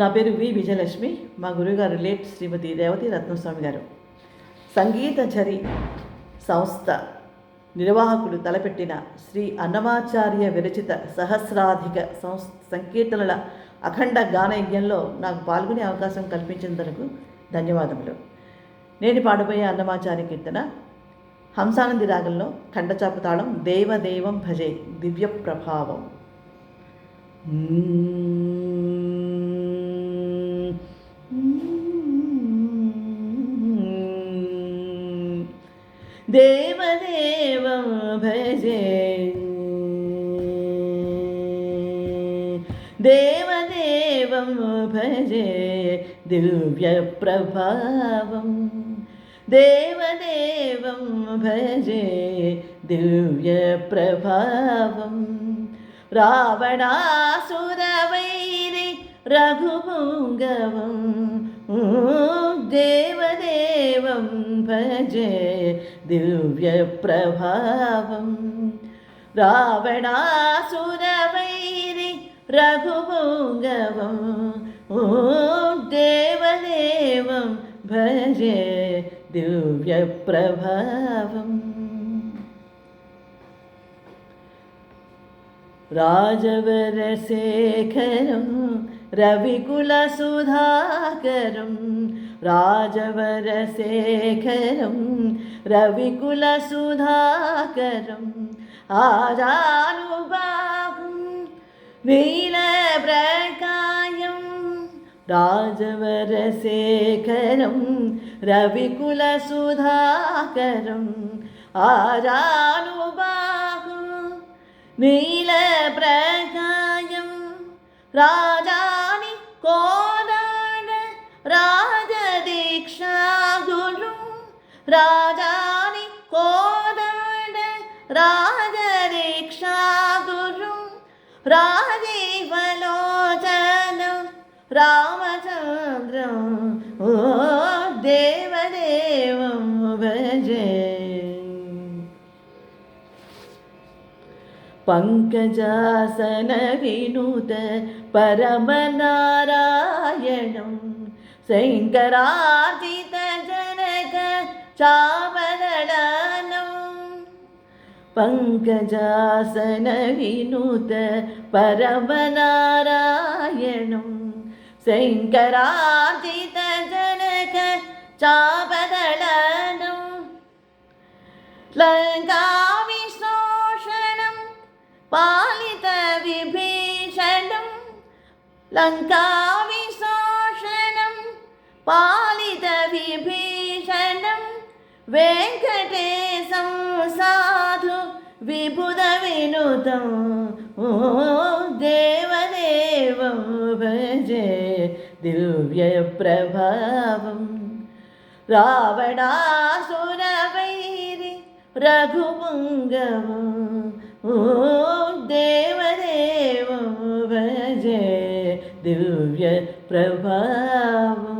నా పేరు వి విజయలక్ష్మి. మా గురువుగారు లేట్ శ్రీమతి రేవతి రత్నస్వామి గారు. సంగీత ఝరి సంస్థ నిర్వాహకుడు తలపెట్టిన శ్రీ అన్నమాచార్య విరచిత సహస్రాధిక సంస్ సంకీర్తనల అఖండ గానయజ్ఞంలో నాకు పాల్గొనే అవకాశం కల్పించినందుకు ధన్యవాదములు. నేను పాడబోయే అన్నమాచార్య కీర్తన హంసానంది రాగంలో ఖండచాపు తాళం దేవదేవం భజే దివ్య ప్రభావం देवदेवं भजे। देवदेव भजे दिव्य दिव्यप्रभावम्। देवदेव भजे दिव्य दिव्यप्रभावम्। रावणासुरवै രഘുപുങ്കവം ദേവദേവം ഭജേ ദിവ്യപ്രഭാവം രാവണാസുരവൈരി രഘുപുങ്കവം ദേവദേവം ഭജേ ദിവ്യപ്രഭാവം രാജവരശേഖരം భజే దివ్య ప్రభావం రాజవరశేఖరం రవికులసుధాకరం రాజవరశేఖరం రవికులసుధాకరం ఆజానుబాహుం నీలప్రకాయం రాజవరశేఖరం രാജദീക്ഷാഗുരും രാജാനി കോദണ്ഡ രാജദീക്ഷാഗുരും രാജീവലോചനം രാമചന്ദ്രം ഓ ദേവദേവം ഭജേ. पङ्कजासन विनुत परमनारायणम् ശങ്കരാർജിത ജനക ചാവരണം പങ്കജാസന വിനുത പരമനാരായണം. ശങ്കരാർജിത ജനക ചാപതളനം ലങ്കാവിശോഷണം പാലിത വിഭീഷണം ലങ്കാ పాలిత విభీషణం వెంకటేశం సాధు విభుద వినుతం. ఓ దేవదేవం భజే దివ్య ప్రభావం. రావణాసురవైరి రఘుపుంగవం ఓ దేవదేవం భజే దివ్య ప్రభావం.